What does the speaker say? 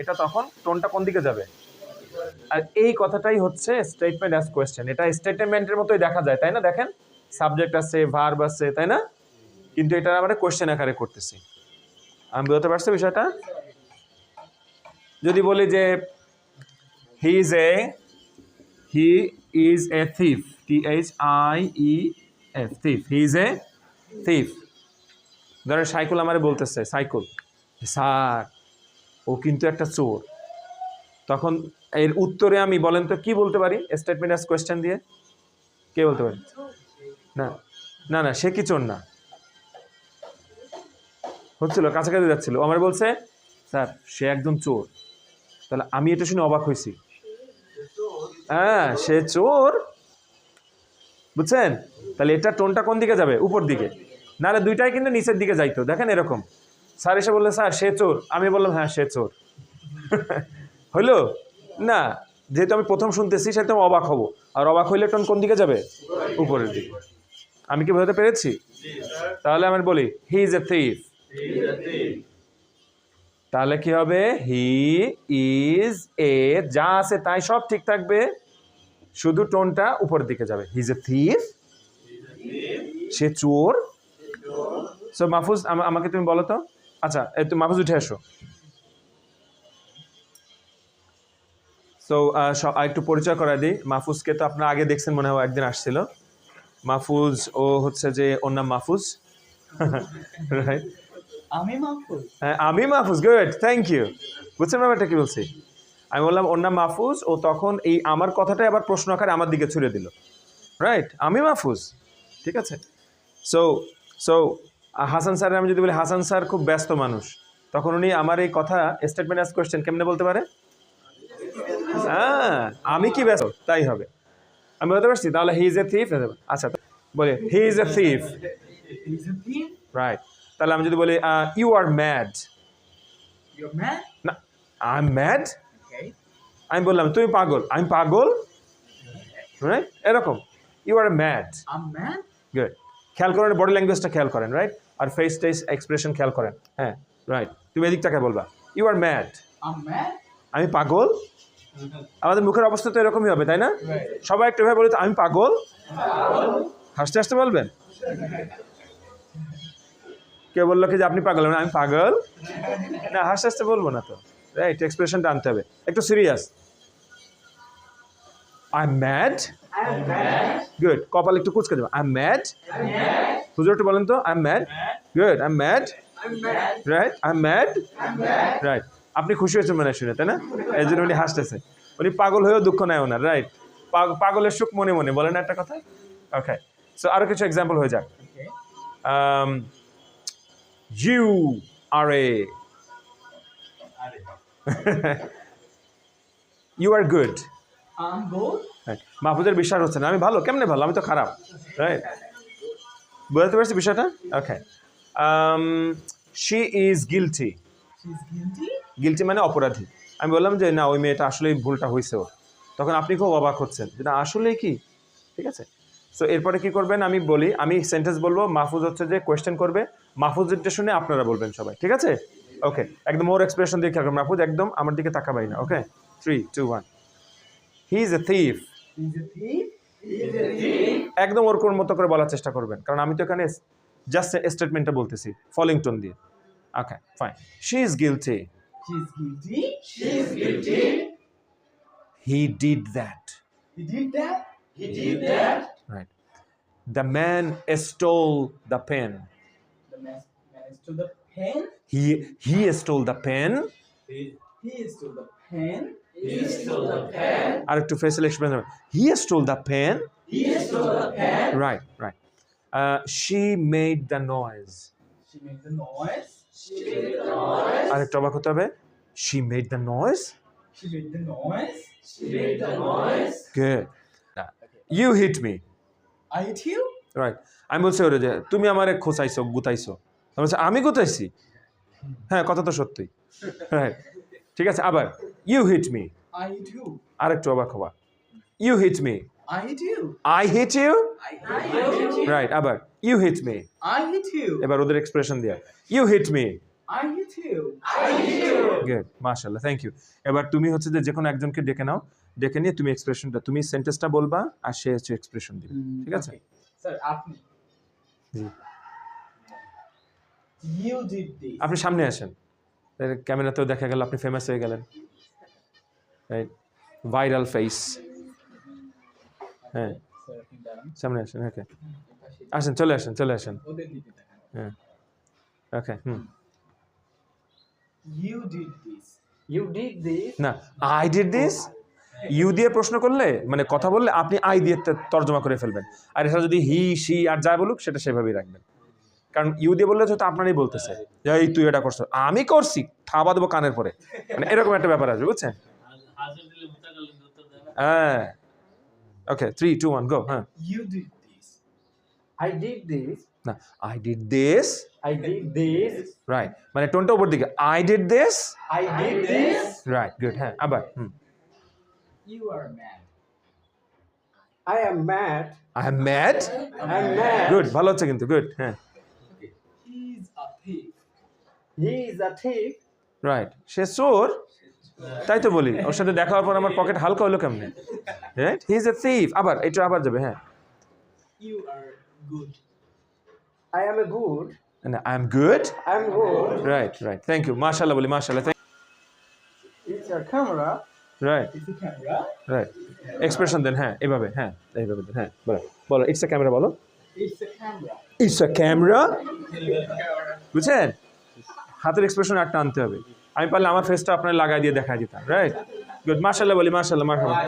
এটা তখন টোনটা কোন দিকে যাবে? আর এই কথাটাই হচ্ছে স্টেটমেন্ট অ্যাজ কোয়েশ্চেন এটা স্টেটমেন্টের মতোই দেখা যায়, তাই না? দেখেন সাবজেক্ট আছে ভার্ব আছে, তাই না? কিন্তু এটা আমরা কোয়েশ্চেন আকারে করতেছি। আমি বলতে পারছি বিষয়টা? যদি বলি যে he is a he is a thief T H I E F thief he is a thief ধরেন, সাইকেল আমারে বলতেছে, সাইকেল। স্যার ও কিন্তু একটা চোর। তখন এর উত্তরে আমি বলেন তো, কি বলতে পারি? স্টেটমেন্ট অ্যাজ কোয়েশ্চেন দিয়ে? কে বলতে পারি? না না না, সে কি চোর না। হচ্ছিল, কাছাকাছি যাচ্ছিল। আমার বলছে, স্যার, সে একজন চোর। তাহলে আমি এটা শুনে অবাক হয়েছি। হ্যাঁ সে চোর। বুঝছেন? তাহলে এটা টোনটা কোন দিকে যাবে? উপর দিকে। নাহলে দুইটাই কিন্তু নিচের দিকে যাইতো। দেখেন এরকম। স্যার এসে বললেন, স্যার, সে চোর। আমি বললাম হ্যাঁ সে চোর। হইল? না, যেহেতু আমি প্রথম শুনতেছি, সেহেতু আমি অবাক হব। আর অবাক হইলে টোন কোন দিকে যাবে? উপরের দিকে। আমি কি বোঝাতে পেরেছি? তাহলে আমি বলি হি ইজ এ থিফ তাহলে কি হবে? হি ইজ এ যা আছে তাই সব ঠিক থাকবে। শুধু টোনটা উপরের দিকে যাবে। হি ইজ এ থিফ সে চোর। সো মাহফুজ, আমা- আমাকে তুমি বলো তো? আচ্ছা এই তো মাহফুজ উঠে আসো সো একটু পরিচয় করা দিই। মাহফুজকে তো আপনারা আগে দেখছেন মনে হয় একদিন আসছিল। মাহফুজ ও হচ্ছে যে ওর নাম মাহফুজ। রাইট আমি মাহফুজ? হ্যাঁ আমি মাহফুজ গুড থ্যাংক ইউ বুঝছেন ব্যাপারটা কি বলছি? আমি বললাম ওর নাম মাহফুজ ও তখন এই আমার কথাটাই আবার প্রশ্ন আকারে আমার দিকে ছুড়ে দিল। রাইট আমি মাহফুজ ঠিক আছে? সো সো হাসান স্যারের আমি যদি বলি হাসান স্যার খুব ব্যস্ত মানুষ। তখন উনি আমার এই কথা স্টেটমেন্ট অ্যাজ কোয়েশ্চেন কেমনে বলতে পারে? হ্যাঁ আমি কি ব্যস্ত? তাই হবে। আমি বলতে পারছি? তাহলে হি ইজ এ থিফ আচ্ছা বলে he is a thief. Right তাহলে আমি যদি বলি ইউ আর ম্যাড না আই এম ম্যাড আমি বললাম তুমি পাগল। আমি পাগল? রাইট এরকম। ইউ আর ম্যাড গুড খেয়াল করেন বডি ল্যাঙ্গুয়েজটা খেয়াল করেন রাইট আর ফেস টেস এক্সপ্রেশন খেয়াল করেন হ্যাঁ রাইট তুমি এদিকটাকে বলবা ইউ আর ম্যাড আমি পাগল? আমাদের মুখের অবস্থা তো এরকমই হবে তাই না? সবাই একটা ভাবে বলে আমি পাগল? হাসতে হাসতে বলবেন? কে বলল কি যে আপনি পাগল? আমি পাগল? না হাসতে হাসতে বলব না তো রাইট এক্সপ্রেশনটা আনতে হবে। একটু serious I am mad good কপাল একটু কুচকে দেবো। আই এম ম্যাড হুজুর একটু বলেন তো I am mad good I am mad right I am mad right আপনি খুশি হয়েছেন মনে শুনে তাই না? এই জন্য উনি হাসতেছে। উনি পাগল হয়েও দুঃখ নেয় ওনার রাইট পাগলের সুখ মনে মনে। বলেন না একটা কথা? ওকে সো আরও কিছু এক্সাম্পল হয়ে যাক। You um, a are a you are good. I'm good. Right. মাহফুজের বিশ্বাস হচ্ছে না। আমি ভালো কেমনে ভালো? আমি তো খারাপ রাইট বুঝতে পারছি বিষয়টা? Okay she is guilty guilty মানে অপরাধী। আমি বললাম যে না ওই মেয়েটা আসলেই ভুলটা হয়েছে ওর। তখন আপনি খুব অবাক হচ্ছেন যে না আসলেই কি? ঠিক আছে? সো এরপরে কি করবেন? আমি বলি আমি সেন্টেন্স বলব মাহফুজ হচ্ছে যে কোয়েশ্চেন করবে। মাহফুজেরটা শুনে আপনারা বলবেন সবাই ঠিক আছে? ওকে একদম ওর এক্সপ্রেশন দিয়ে খেয়াল মাহফুজ একদম আমার দিকে তাকাবাই না okay three two one he is a thief একদম ওর কোন মতো করে বলার চেষ্টা করবেন। কারণ আমি তো এখানে জাস্ট স্টেটমেন্টটা বলতেছি ফলিং টোন দিয়ে। Okay fine she is guilty she he did that the man stole the the man stole the pen he he stole the pen আর একটু face expression he stole the fan right right she made the noise আর একটু অবাক হতে হবে। She made the noise you hit me I right আমি বলছি ওরে যে তুমি আমার খোসাইছো গুতাইছো। আমি গুতাইছি? হ্যাঁ কথা তো সত্যি রাইট ঠিক আছে আবার ইউ হিট মি you. অবাক হবা। You hit me I hit I hit you I hit you. Right আবার you hit me I hit you. এবার ওদের এক্সপ্রেশন দিয়া। You hit me I hit you. Good মাশাআল্লাহ থ্যাংক ইউ এবার তুমি হচ্ছে যে যে কোনো একজনকে ডেকে নাও ডেকে নিয়ে তুমি এক্সপ্রেশনটা তুমি সেন্টেন্সটা বলবা আর সে হচ্ছে এক্সপ্রেশন দিবে। ঠিক আছে? স্যার. আপনি সামনে আসেন। ক্যামেরাতেও দেখা গেল আপনি ফেমাস হয়ে গেলেন। রাইট ভাইরাল ফেস হ্যাঁ। সামনে আসেন ওকে আসেন চলে আসেন চলে আসেন। হ্যাঁ। Okay hmm. You did this. You did this. না আই ডিড দিস ইউ দিয়ে প্রশ্ন করলে মানে কথা বললে আপনি আই দিয়ে তর্জমা করে ফেলবেন। আর এছাড়া যদি হি সি আর যা বলুক সেটা সেভাবেই রাখবেন। কারণ ইউ দিয়ে বললে তো আপনারই বলতেছে যে, এই তুই এটা করছ আমি করছি থাবা দেবো কানের পরে মানে এরকম একটা ব্যাপার আসবে বুঝছেন হ্যাঁ okay three two one go হ্যাঁ did this. I did this. না I did this I did this. Right মানে টোনটা উপর দিকে I did this I did this. Right good হ্যাঁ আবার হুম You are mad. I am mad. I am mad I'm mad. Good ভালো হচ্ছে কিন্তু গুড হ্যাঁ He is a thief. He is a thief. Right সে চোর? তাই তো বলি। ওর সাথে দেখা হওয়ার পর আমার পকেট হালকা হলো কেমনে? Right he is a thief আবার এটা আবার যাবে হ্যাঁ। You are good. I am a good. I am good I am good. Right right thank you মাশাল্লাহ বলি মাশাল্লাহ It's a camera. রাইট It's a camera. রাইট এক্সপ্রেশন দেন হ্যাঁ এভাবে হ্যাঁ এইভাবে দেন হ্যাঁ বলো বলো ইটস এ ক্যামেরা বলো। It's a camera. It's a camera বুঝছেন? হাতের এক্সপ্রেশন একটা আনতে হবে। আমি পারলে আমার ফেসটা আপনার লাগাই দিয়ে দেখা দিতাম রাইট গুড মার্শাল্লাহ বলি মার্শাল্লাহ মাশাল্লাহ